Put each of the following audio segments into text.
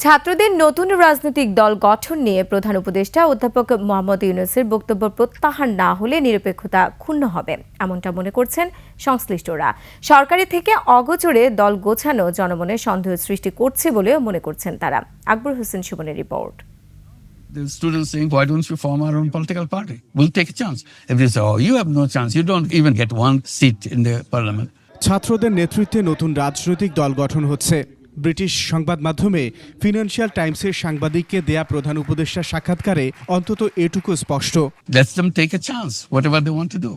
ছাত্রদের নতুন রাজনৈতিক দল গঠন নিয়ে প্রধান উপদেষ্টা অধ্যাপক মোহাম্মদ ইউনুসের বক্তব্য প্রত্যাহার না হলে নিরপেক্ষতা ক্ষুণ্ণ হবে এমনটা মনে করছেন সংশ্লিষ্টরা সরকারি থেকে অগোচরে দল গোছানো জনমনে সন্দেহ সৃষ্টি করছে বলেও মনে করছেন তারা আকবর হোসেন সুমনের report the students saying, why don't you form our own political party? We'll take a chance. If they say, oh, you have no chance, you don't even get one seat in the parliament. ছাত্রদের নেতৃত্বে নতুন রাজনৈতিক দল গঠন হচ্ছে British সংবাদ মাধ্যমে financial টাইমসের সাংবাদিককে দেয়া প্রধান উপদেষ্টার সাক্ষাৎকারে অন্তত এটুকু স্পষ্ট Let them take a chance, whatever they want to do.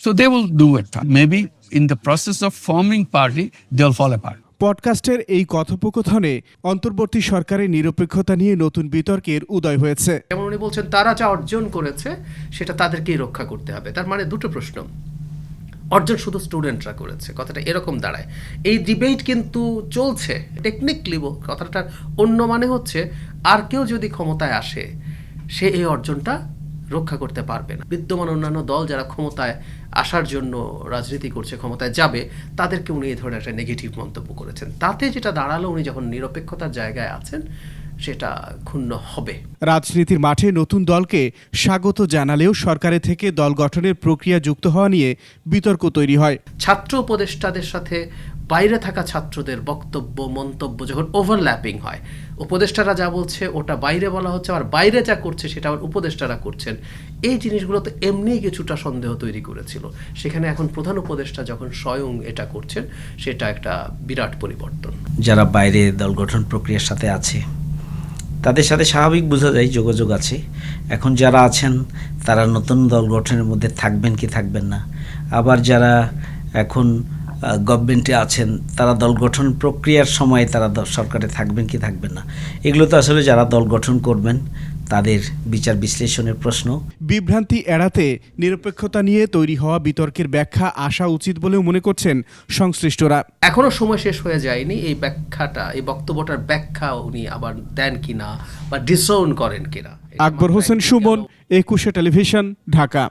So they will do it. Maybe in the process of forming party, they'll fall apart. পডকাস্টের এই কথোপকথনে অন্তর্বর্তী সরকারের নিরপেক্ষতা নিয়ে নতুন বিতর্কের উদয় হয়েছে যেমন উনি বলছেন তারা যা অর্জন করেছে সেটা তাদেরকেই রক্ষা করতে হবে তার মানে দুটো প্রশ্ন অর্জন শুধু স্টুডেন্টরা করেছে, কথাটা এরকম দাঁড়ায়। এই ডিবেট কিন্তু চলছে টেকনিকলি কথাটার অন্য মানে হচ্ছে, আর কেউ যদি ক্ষমতায় আসে, সে এই অর্জনটা রক্ষা করতে পারবে না। বিদ্যমান অন্যান্য দল যারা ক্ষমতায় আসার জন্য রাজনীতি করছে, ক্ষমতায় যাবে, তাদেরকে উনি এই ধরনের একটা নেগেটিভ মন্তব্য করেছেন। তাতে যেটা দাঁড়াল, উনি যখন নিরপেক্ষতার জায়গায় আছেন সেটা ক্ষুণ্ণ হবে। রাজনীতির মাঠে নতুন দলকে স্বাগত জানালেও সরকারের থেকে দল গঠনের প্রক্রিয়া যুক্ত হওয়া নিয়ে বিতর্ক তৈরি হয়। ছাত্র উপদেষ্টাদের সাথে বাইরে থাকা ছাত্রদের বক্তব্য মন্তব্য যখন ওভারল্যাপিং হয় উপদেষ্টারা যা বলছে ওটা বাইরে বলা হচ্ছে আর বাইরে যা করছে সেটা আবার উপদেষ্টারা করছেন। এই জিনিসগুলো তো এমনিই কিছুটা সন্দেহ তৈরি করেছিল। সেখানে এখন প্রধান উপদেষ্টা যখন স্বয়ং এটা করছেন সেটা একটা বিরাট পরিবর্তন। যারা বাইরে দল গঠন প্রক্রিয়ার সাথে আছে তাদের সাথে স্বাভাবিক বোঝা যায় যোগাযোগ আছে। এখন যারা আছেন, তারা নতুন দল গঠনের মধ্যে থাকবেন কি থাকবেন না। আবার যারা এখন গভর্নমেন্টে আছেন, তারা দল গঠন প্রক্রিয়ার সময় তারা সরকারে থাকবেন কি থাকবেন না। এগুলো তো আসলে যারা দল গঠন করবেন তাদের বিচার বিশ্লেষণের প্রশ্ন। বিভ্রান্তি এড়াতে নিরপেক্ষতা নিয়ে তৈরি হওয়া বিতর্কের ব্যাখ্যা আসা উচিত বলেও মনে করছেন সংশ্লিষ্টরা। এখনও সময় শেষ হয়ে যায়নি এই ব্যাখ্যাটা এই বক্তব্যটার ব্যাখ্যা উনি আবার দেন কিনা বা ডিসওন করেন কিনা। আকবর হোসেন সুমন একুশে টেলিভিশন ঢাকা।